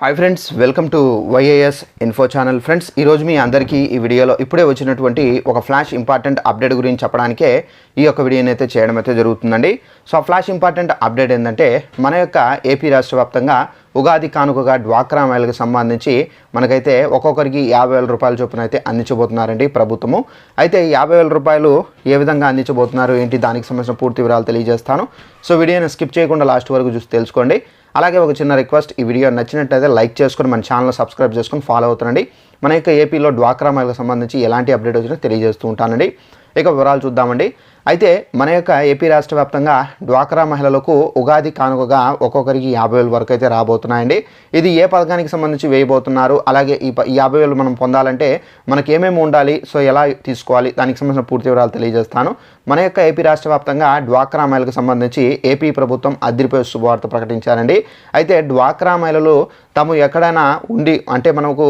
Hi friends welcome to YAS info channel friends ఈరోజు మీ అందరికీ ఈ వీడియోలో ఇప్పుడే వచ్చినటువంటి ఒక ఫ్లాష్ ఇంపార్టెంట్ అప్డేట్ గురించి చెప్పడానికే ఈ యొక్క వీడియోని అయితే చేయడం అయితే జరుగుతుందండి. సో ఆ ఫ్లాష్ ఇంపార్టెంట్ అప్డేట్ ఏంటంటే మన యొక్క ఏపీ రాష్ట్ర వ్యాప్తంగా ఉగాది కానుకగా డ్వాక్రా మహిళలకు సంబంధించి మనకైతే ఒక్కొక్కరికి యాభై వేల రూపాయల చొప్పున అయితే అందించబోతున్నారండి ప్రభుత్వము. అయితే యాభై వేల రూపాయలు ఏ విధంగా అందించబోతున్నారు ఏంటి దానికి సంబంధించిన పూర్తి వివరాలు తెలియజేస్తాను. సో వీడియోని స్కిప్ చేయకుండా లాస్ట్ వరకు చూసి తెలుసుకోండి. అలాగే ఒక చిన్న రిక్వెస్ట్ ఈ వీడియో నచ్చినట్టయితే లైక్ చేసుకొని మన ఛానల్ సబ్స్క్రైబ్ చేసుకొని ఫాలో అవుతుండండి. మన యొక్క ఏపీలో డ్వాక్రా మహిళకు సంబంధించి ఎలాంటి అప్డేట్ వచ్చినా తెలియజేస్తూ ఉంటానండి. ఇక వివరాలు చూద్దామండి. అయితే మన యొక్క ఏపీ రాష్ట్ర వ్యాప్తంగా డ్వాక్రా మహిళలకు ఉగాది కానుకగా ఒక్కొక్కరికి యాభై వేల వరకు అయితే రాబోతున్నాయండి. ఇది ఏ పథకానికి సంబంధించి వేయబోతున్నారు? అలాగే ఈ యాభై వేలు మనం పొందాలంటే మనకి ఏమేమి ఉండాలి? సో ఎలా తీసుకోవాలి? దానికి సంబంధించిన పూర్తి వివరాలు తెలియజేస్తాను. మన యొక్క ఏపీ రాష్ట్ర వ్యాప్తంగా డ్వాక్రా మహిళలకు సంబంధించి ఏపీ ప్రభుత్వం అదిరిపోయే శుభవార్త ప్రకటించారండి. అయితే డ్వాక్రా మహిళలు తాము ఎక్కడైనా ఉండి అంటే మనకు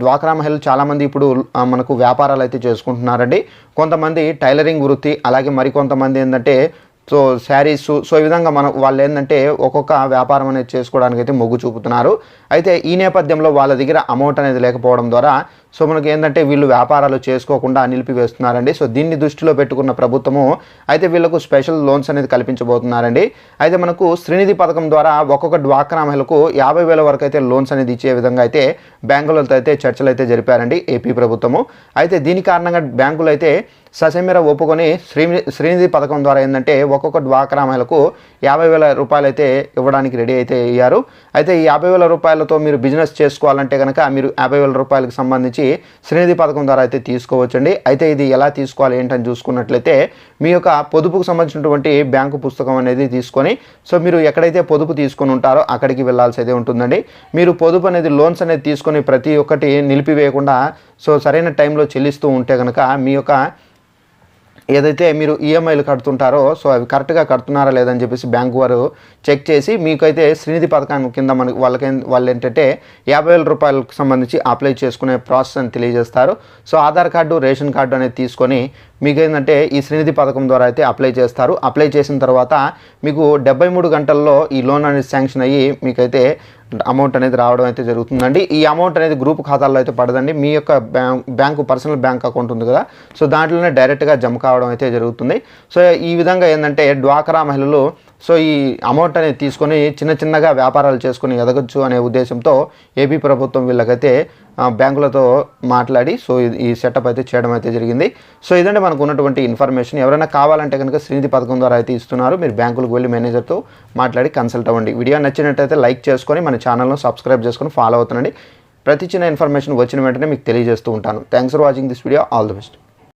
డ్వాక్రా మహిళలు చాలామంది ఇప్పుడు మనకు వ్యాపారాలు అయితే చేసుకుంటున్నారండి. కొంతమంది టైలరింగ్ వృత్తి అలాగే మరికొంతమంది ఏంటంటే సో శారీస్ సో ఈ విధంగా మన వాళ్ళు ఏంటంటే ఒక్కొక్క వ్యాపారం అనేది చేసుకోవడానికి అయితే మొగ్గు చూపుతున్నారు. అయితే ఈ నేపథ్యంలో వాళ్ళ దగ్గర అమౌంట్ అనేది లేకపోవడం ద్వారా సో మనకి ఏంటంటే వీళ్ళు వ్యాపారాలు చేసుకోకుండా నిలిపివేస్తున్నారండి. సో దీన్ని దృష్టిలో పెట్టుకున్న ప్రభుత్వము అయితే వీళ్ళకు స్పెషల్ లోన్స్ అనేది కల్పించబోతున్నారండి. అయితే మనకు శ్రీనిధి పథకం ద్వారా ఒక్కొక్క డ్వాక్రా మహిళకు యాభై వేల వరకు అయితే లోన్స్ అనేది ఇచ్చే విధంగా అయితే బ్యాంకులతో అయితే చర్చలు అయితే జరిపారండి ఏపీ ప్రభుత్వము. అయితే దీని కారణంగా బ్యాంకులు అయితే ససెమిర ఒప్పుకొని శ్రీ శ్రీనిధి పథకం ద్వారా ఏంటంటే ఒక్కొక్క డ్వాక్రా మహిళకు యాభై వేల రూపాయలు అయితే ఇవ్వడానికి రెడీ అయితే అయ్యారు. అయితే ఈ యాభై వేల రూపాయలతో మీరు బిజినెస్ చేసుకోవాలంటే కనుక మీరు యాభై వేల రూపాయలకు సంబంధించి శ్రీనిధి పథకం ద్వారా అయితే తీసుకోవచ్చండి. అయితే ఇది ఎలా తీసుకోవాలి ఏంటని చూసుకున్నట్లయితే మీ యొక్క పొదుపుకు సంబంధించినటువంటి బ్యాంకు పుస్తకం అనేది తీసుకొని సో మీరు ఎక్కడైతే పొదుపు తీసుకొని ఉంటారో అక్కడికి వెళ్ళాల్సి అయితే ఉంటుందండి. మీరు పొదుపు అనేది లోన్స్ అనేది తీసుకొని ప్రతి ఒక్కటి నిలిపివేయకుండా సో సరైన టైంలో చెల్లిస్తూ ఉంటే కనుక మీ యొక్క ఏదైతే మీరు ఈఎంఐలు కడుతుంటారో సో అవి కరెక్ట్గా కడుతున్నారా లేదని చెప్పేసి బ్యాంకు వారు చెక్ చేసి మీకైతే శ్రీనిధి పథకం కింద మనకి వాళ్ళకి వాళ్ళు ఏంటంటే యాభై వేల రూపాయలకు సంబంధించి అప్లై చేసుకునే ప్రాసెస్ అని తెలియజేస్తారు. So Aadhaar card ration card అనేది తీసుకొని మీకు ఏంటంటే ఈ శ్రీనిధి పథకం ద్వారా అయితే అప్లై చేస్తారు. అప్లై చేసిన తర్వాత మీకు డెబ్బై మూడు గంటల్లో ఈ లోన్ అనేది శాంక్షన్ అయ్యి మీకైతే అమౌంట్ అనేది రావడం అయితే జరుగుతుందండి. ఈ అమౌంట్ అనేది గ్రూప్ ఖాతాల్లో అయితే పడదండి. మీ యొక్క బ్యాంకు పర్సనల్ బ్యాంక్ అకౌంట్ ఉంది కదా. సో దాంట్లోనే డైరెక్ట్గా జమ కావడం అయితే జరుగుతుంది. సో ఈ విధంగా ఏంటంటే డ్వాక్రా మహిళలు సో ఈ అమౌంట్ అనేది తీసుకొని చిన్న చిన్నగా వ్యాపారాలు చేసుకొని ఎదగచ్చు అనే ఉద్దేశంతో ఏపీ ప్రభుత్వం వీళ్ళకైతే బ్యాంకులతో మాట్లాడి సో ఈ సెటప్ అయితే చేయడం అయితే జరిగింది. సో ఇదంటే మనకు ఉన్నటువంటి ఇన్ఫర్మేషన్ ఎవరైనా కావాలంటే కనుక శ్రీనిధి పథకం ద్వారా అయితే ఇస్తున్నారు. మీరు బ్యాంకులకు వెళ్ళి మేనేజర్తో మాట్లాడి కన్సల్ట్ అవ్వండి. వీడియో నచ్చినట్టయితే లైక్ చేసుకొని మన ఛానల్ను సబ్స్క్రైబ్ చేసుకొని ఫాలో అవుతుండండి. ప్రతి చిన్న ఇన్ఫర్మేషన్ వచ్చిన వెంటనే మీకు తెలియజేస్తూ ఉంటాను. Thanks for watching this video all the best